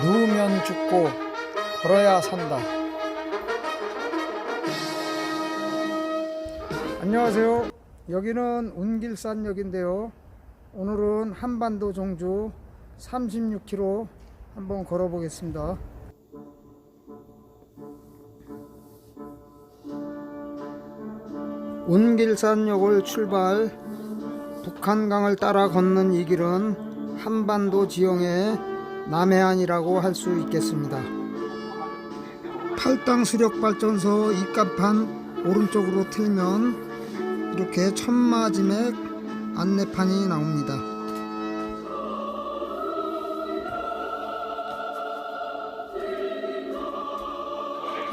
누우면 죽고 걸어야 산다. 안녕하세요. 여기는 운길산역인데요. 오늘은 한반도 종주 36km 한번 걸어 보겠습니다. 운길산역을 출발 북한강을 따라 걷는 이 길은 한반도 지형의 남해안이라고 할 수 있겠습니다. 팔당 수력발전소 입간판 오른쪽으로 틀면 이렇게 천마지맥 안내판이 나옵니다.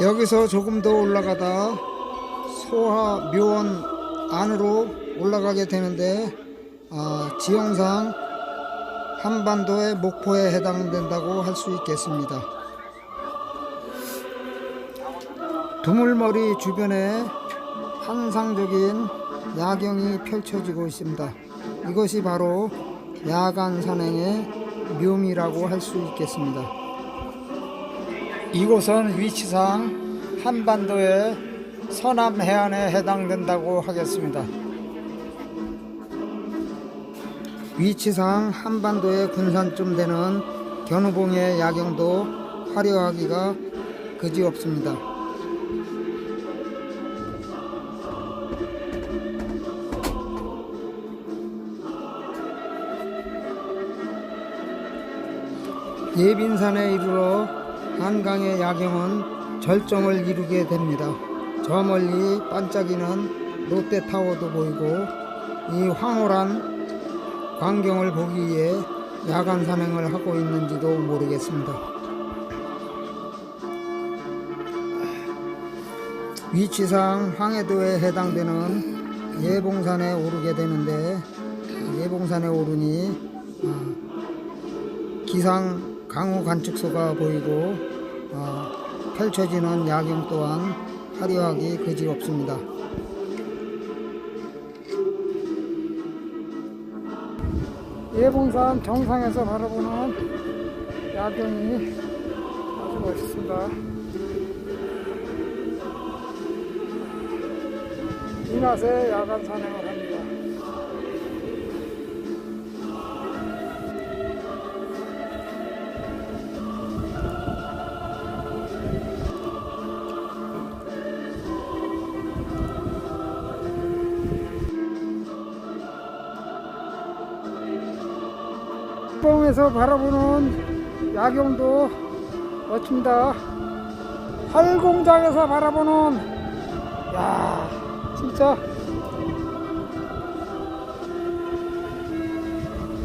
여기서 조금 더 올라가다 소하 묘원 안으로 올라가게 되는데 아, 지형상 한반도의 목포에 해당된다고 할 수 있겠습니다. 두물머리 주변에 환상적인 야경이 펼쳐지고 있습니다. 이것이 바로 야간 산행의 묘미라고 할 수 있겠습니다. 이곳은 위치상 한반도의 서남 해안에 해당된다고 하겠습니다. 위치상 한반도의 군산쯤 되는 견우봉의 야경도 화려하기가 그지없습니다. 예빈산에 이르러 한강의 야경은 절정을 이루게 됩니다. 저 멀리 반짝이는 롯데타워도 보이고 이 황홀한 광경을 보기 위해 야간 산행을 하고 있는지도 모르겠습니다. 위치상 황해도에 해당되는 예봉산에 오르게 되는데 예봉산에 오르니 어, 기상 강우 관측소가 보이고 어, 펼쳐지는 야경 또한 화려하기 그지없습니다. 예봉산 정상에서 바라보는 야경이 아주 멋있습니다. 이 맛에 야간 산행을 뽕에서 바라보는 야경도 멋집니다. 활공장에서 바라보는 야 진짜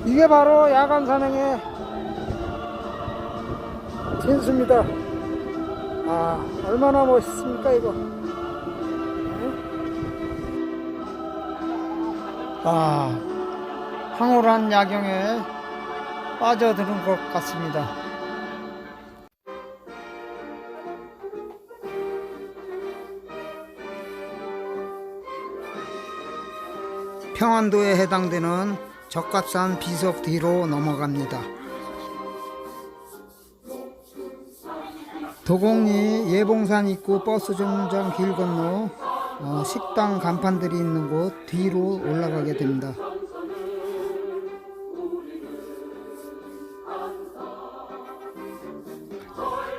이게 바로 야간 산행의 진수입니다. 아 얼마나 멋있습니까 이거. 네? 아 황홀한 야경에 빠져드는 것 같습니다. 평안도에 해당되는 적갑산 비석 뒤로 넘어갑니다. 도곡리 예봉산 입구 버스 정류장 길 건너 어, 식당 간판들이 있는 곳 뒤로 올라가게 됩니다.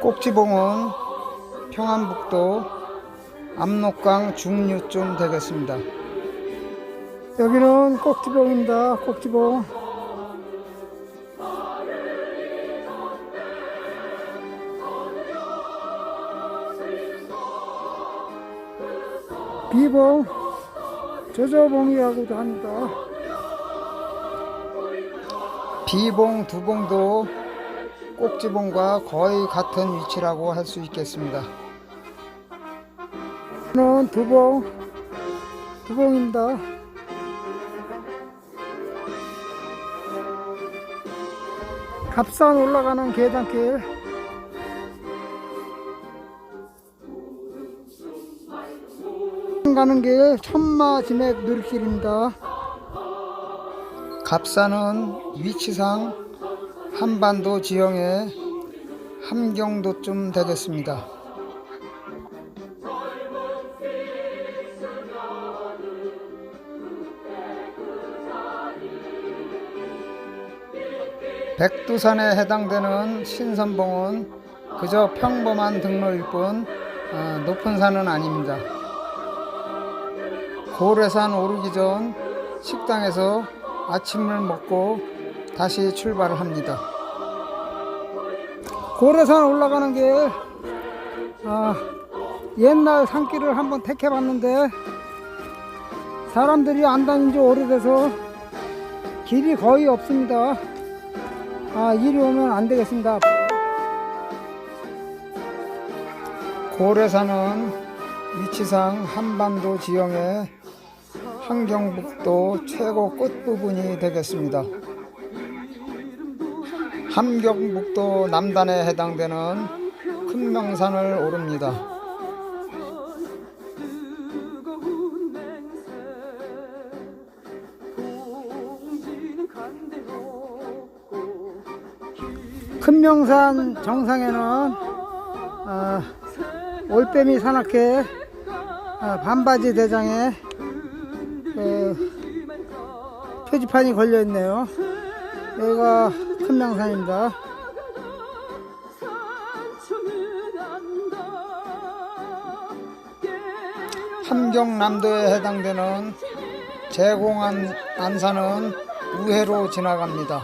꼭지봉은 평안북도 압록강 중류쯤 되겠습니다. 여기는 꼭지봉입니다. 꼭지봉. 비봉, 저저봉이라고도 합니다. 비봉, 두봉도 꼭지봉과 거의 같은 위치라고 할 수 있겠습니다. 는 두봉, 두봉입니다. 갑산 올라가는 계단길. 가는 길 천마지맥 누리길입니다. 갑산은 위치상 한반도 지형의 함경도쯤 되겠습니다. 백두산에 해당되는 신선봉은 그저 평범한 등로일 뿐 어, 높은 산은 아닙니다. 고래산 오르기 전 식당에서 아침을 먹고 다시 출발을 합니다. 고래산 올라가는 길 아, 옛날 산길을 한번 택해봤는데 사람들이 안 다닌 지 오래돼서 길이 거의 없습니다. 아, 이리 오면 안 되겠습니다. 고래산은 위치상 한반도 지형의 한경북도 최고 끝부분이 되겠습니다. 함경북도 남단에 해당되는 큰 명산을 오릅니다. 뜨거운 맹세 동지는 간대없고 큰 명산 정상에는 아, 올빼미 산악회 아, 반바지 대장에 어, 표지판이 걸려 있네요. 여기가 큰 명산입니다. 함경남도에 해당되는 제공안 안산은 우회로 지나갑니다.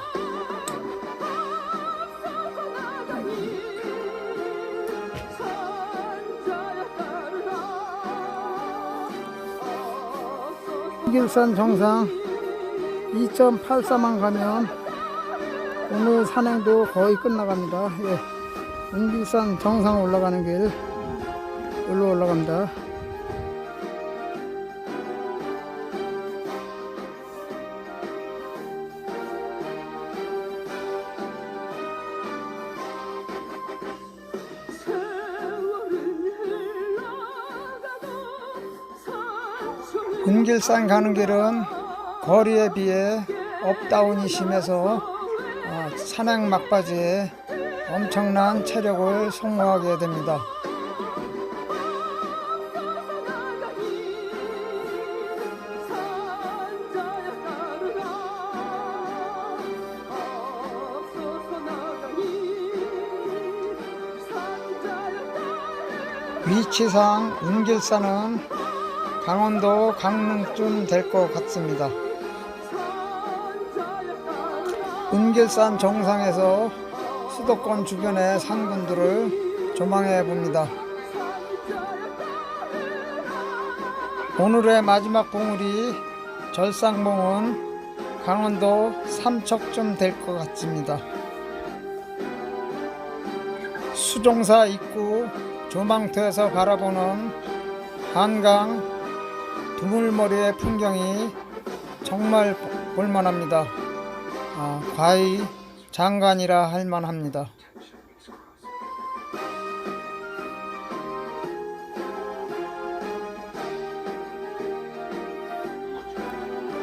길산 정상 2.84만 가면 오늘 산행도 거의 끝나갑니다. 예. 웅길산 정상 올라가는 길 여기로 올라갑니다. 웅길산 가는 길은 거리에 비해 업다운이 심해서 아, 산행 막바지에 엄청난 체력을 소모하게 됩니다. 위치상 웅길산은 강원도 강릉쯤 될 것 같습니다. 웅길산 정상에서 수도권 주변의 산군들을 조망해 봅니다. 오늘의 마지막 봉우리 절상봉은 강원도 삼척쯤 될 것 같습니다. 수종사 입구 조망터에서 바라보는 한강 두물머리의 풍경이 정말 볼만합니다. 아, 과히 장관이라 할 만합니다.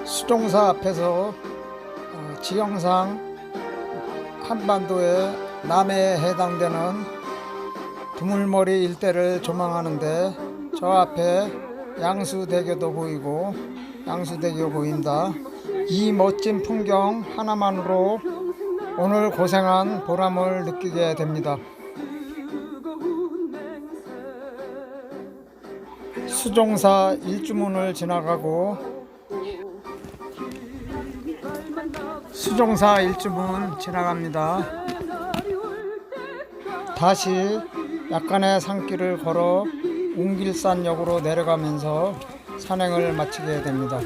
수종사 앞에서 어, 지형상 한반도의 남해에 해당되는 두물머리 일대를 조망하는데 저 앞에 양수대교도 보이고 양수대교 보인다. 이 멋진 풍경 하나만으로 오늘 고생한 보람을 느끼게 됩니다. 수종사 일주문을 지나가고 수종사 일주문 지나갑니다. 다시 약간의 산길을 걸어 웅길산역으로 내려가면서 산행을 마치게 됩니다.